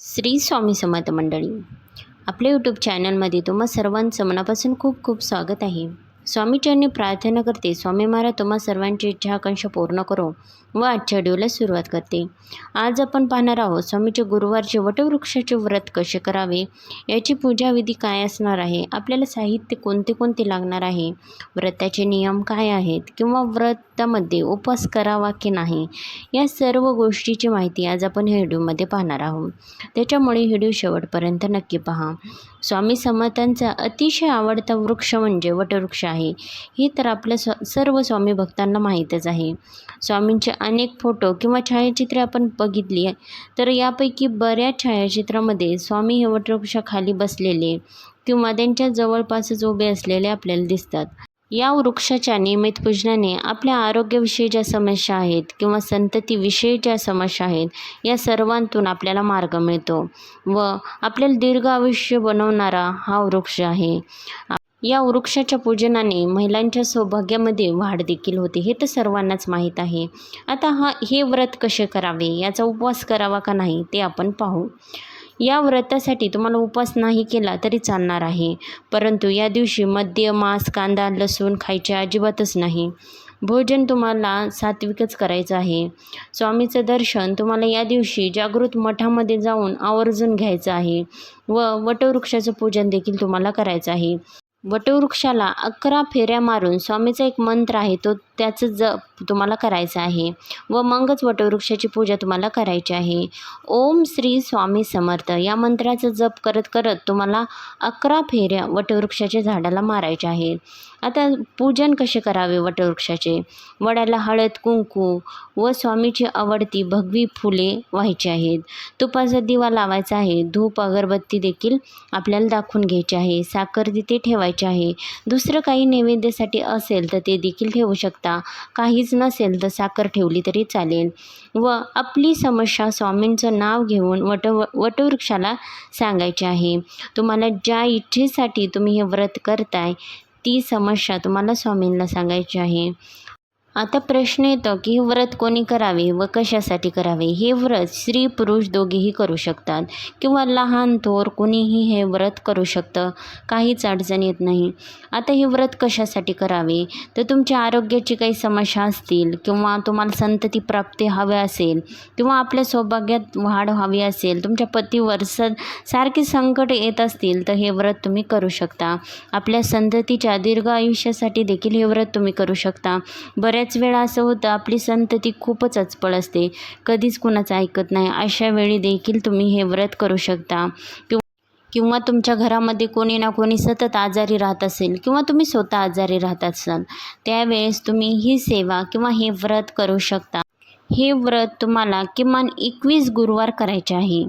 श्री स्वामी समर्थ मंडळी आपल्या यूट्यूब चॅनलमध्ये तुम्हा सर्वांचं मनापासून खूप खूप स्वागत आहे. स्वामीचरणी प्रार्थना करते. स्वामी महाराज तुम्हा सर्वांची इच्छा आकांक्षा पूर्ण करो व आजच्या व्हिडिओला सुरुवात करते. आज आपण पाहणार आहोत स्वामीचे गुरुवारचे वटवृक्षाचे व्रत कसे करावे? याची पूजाविधी काय असणार आहे? आपल्याला साहित्य कोणते कोणते लागणार आहे? व्रताचे नियम काय आहेत? किंवा व्रतामध्ये उपवास करावा की नाही? या सर्व गोष्टीची माहिती आज आपण ह्या व्हिडिओमध्ये पाहणार आहोत. त्याच्यामुळे व्हिडिओ शेवटपर्यंत नक्की पहा. स्वामी समर्थांचा अतिशय आवडता वृक्ष म्हणजे वटवृक्ष आहे. हे तर आपल्या स्व सर्व स्वामी भक्तांना माहीतच आहे. स्वामींचे अनेक फोटो किंवा छायाचित्रे आपण बघितली तर यापैकी बऱ्याच छायाचित्रामध्ये स्वामी हे वटवृक्षाखाली बसलेले किंवा त्यांच्या जवळपासच उभे असलेले आपल्याला दिसतात. या वृक्षाच्या नियमित पूजनाने आपल्या आरोग्याविषयी ज्या समस्या आहेत किंवा संततीविषयी ज्या समस्या आहेत या सर्वांतून आपल्याला मार्ग मिळतो व आपल्याला दीर्घ आयुष्य बनवणारा हा वृक्ष आहे. या वृक्षाच्या पूजनाने महिलांच्या सौभाग्यामध्ये वाढ देखील होते हे तर सर्वांनाच माहीत आहे. आता हा हे व्रत कसे करावे याचा उपवास करावा का नाही ते आपण पाहू. या व्रतासाठी तुम्हाला उपवास नाही केला तरी चालणार आहे परंतु या दिवशी मद्य मांस कांदा लसूण खायचे अजिबातच नाही. भोजन तुम्हाला सात्विकच करायचं आहे. स्वामीचं दर्शन तुम्हाला या दिवशी जागृत मठामध्ये जाऊन आवर्जून घ्यायचं आहे व वटवृक्षाचं पूजन देखील तुम्हाला करायचं आहे. वटवृक्षाला अकरा फेऱ्या मारून स्वामीचा एक मंत्र आहे तो त्याचं जप तुम्हाला करायचं आहे व मगच वटवृक्षाची पूजा तुम्हाला करायची आहे. ओम श्री स्वामी समर्थ. या मंत्राचा जप करत करत तुम्हाला अकरा फेऱ्या वटवृक्षाच्या झाडाला मारायच्या आहेत. आता पूजन कसे करावे वटवृक्षाचे? वडाला हळद कुंकू व स्वामीची आवडती भगवी फुले व्हायची आहेत. तुपाचा दिवा लावायचा आहे. धूप अगरबत्ती देखील आपल्याला दाखवून घ्यायची आहे. साखर तिथे ठेवायची आहे. दुसरं काही नैवेद्यासाठी असेल तर ते देखील ठेवू शकता. काहीच नसेल तर साखर ठेवली तरी चालेल. व आपली समस्या स्वामींचं नाव घेऊन वट वटवृक्षाला सांगायचे आहे. तुम्हाला ज्या इच्छेसाठी तुम्ही हे व्रत करताय ती समस्या तुम्हाला स्वामींना सांगायची आहे. आता प्रश्न येतो की हे व्रत कोणी करावे व कशासाठी करावे? हे व्रत स्त्री पुरुष दोघेही करू शकतात. किंवा लहान थोर कोणीही हे व्रत करू शकतं. काहीच अडचण येत नाही. आता हे व्रत कशासाठी करावे? तर तुमच्या आरोग्याची काही समस्या असतील किंवा तुम्हाला संतती प्राप्ती हवी असेल किंवा आपल्या सौभाग्यात वाढ हवी असेल तुमच्या पतीवर स सारखे संकट येत असतील तर हे व्रत तुम्ही करू शकता. आपल्या संततीच्या दीर्घ आयुष्यासाठी देखील हे व्रत तुम्ही करू शकता. बऱ्याच बऱ्याच वेळा असं होतं आपली संतती खूपच अचपळ असते. कधीच कुणाचं ऐकत नाही. अशा वेळी देखील तुम्ही हे व्रत करू शकता. किंवा किंवा तुमच्या घरामध्ये कोणी ना कोणी सतत आजारी राहत असेल किंवा तुम्ही स्वतः आजारी राहत असाल त्यावेळेस तुम्ही ही सेवा किंवा हे व्रत करू शकता. हे व्रत तुम्हाला किमान एकवीस गुरुवार करायचे आहे.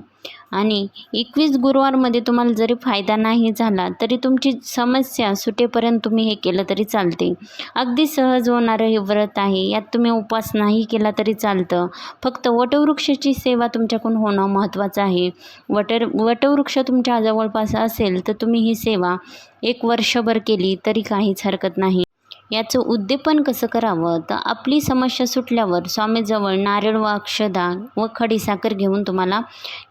आणि एकवीस गुरुवारमध्ये तुम्हाला जरी फायदा नाही झाला तरी तुमची समस्या सुटेपर्यंत तुम्ही हे केलं तरी चालते. अगदी सहज होणारं हे व्रत आहे. यात तुम्ही उपवास नाही केला तरी चालतं. फक्त वटवृक्षाची सेवा तुमच्याकडून होणं महत्त्वाचं आहे. वटर वटवृक्ष तुमच्या जवळपास असेल तर तुम्ही ही सेवा एक वर्षभर केली तरी काहीच हरकत नाही. याचं उद्दीपन कसं करावं? तर आपली समस्या सुटल्यावर स्वामीजवळ नारळ व अक्षदा व खडीसाखर घेऊन तुम्हाला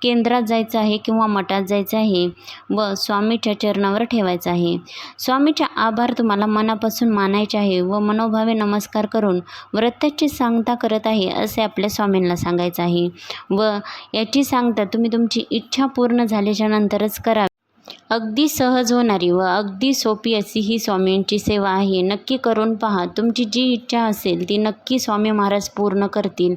केंद्रात जायचं आहे किंवा मठात जायचं आहे व स्वामीच्या चरणावर ठेवायचं आहे. स्वामीच्या आभार तुम्हाला मनापासून मानायचे आहे व मनोभावे नमस्कार करून व्रताची सांगता करत आहे असे आपल्या स्वामींना सांगायचं आहे. व याची सांगता तुम्ही तुमची इच्छा पूर्ण झाल्याच्या नंतरच करा. अगदी सहज होणारी व अगदी सोपी अशी ही स्वामींची सेवा आहे. नक्की करून पहा. तुमची जी इच्छा असेल ती नक्की स्वामी महाराज पूर्ण करतील.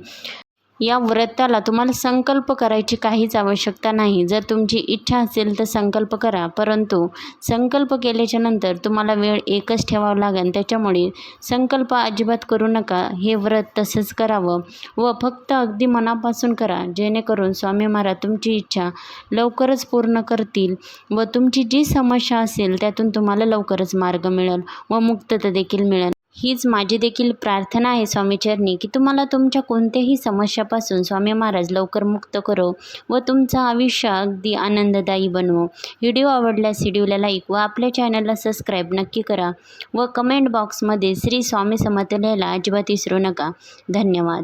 या व्रताला तुम्हाला संकल्प करायची काहीच आवश्यकता नाही. जर तुमची इच्छा असेल तर संकल्प करा. परंतु संकल्प केल्याच्यानंतर तुम्हाला वेळ एकच ठेवावा लागेल. त्याच्यामुळे संकल्प अजिबात करू नका. हे व्रत तसंच करावं व फक्त अगदी मनापासून करा. जेणेकरून स्वामी महाराज तुमची इच्छा लवकरच पूर्ण करतील व तुमची जी समस्या असेल त्यातून तुम्हाला लवकरच मार्ग मिळेल व मुक्तता देखील मिळेल. हीच माझी देखील प्रार्थना आहे स्वामीचरणी की तुम्हाला तुमच्या कोणत्याही समस्यापासून स्वामी महाराज लवकर मुक्त करो व तुमचं आयुष्य अगदी आनंददायी बनवो. व्हिडिओ आवडल्यास व्हिडिओला लाईक व आपल्या चॅनलला सबस्क्राईब नक्की करा व कमेंट बॉक्समध्ये श्री स्वामी समतलेला अजिबात विसरू नका. धन्यवाद.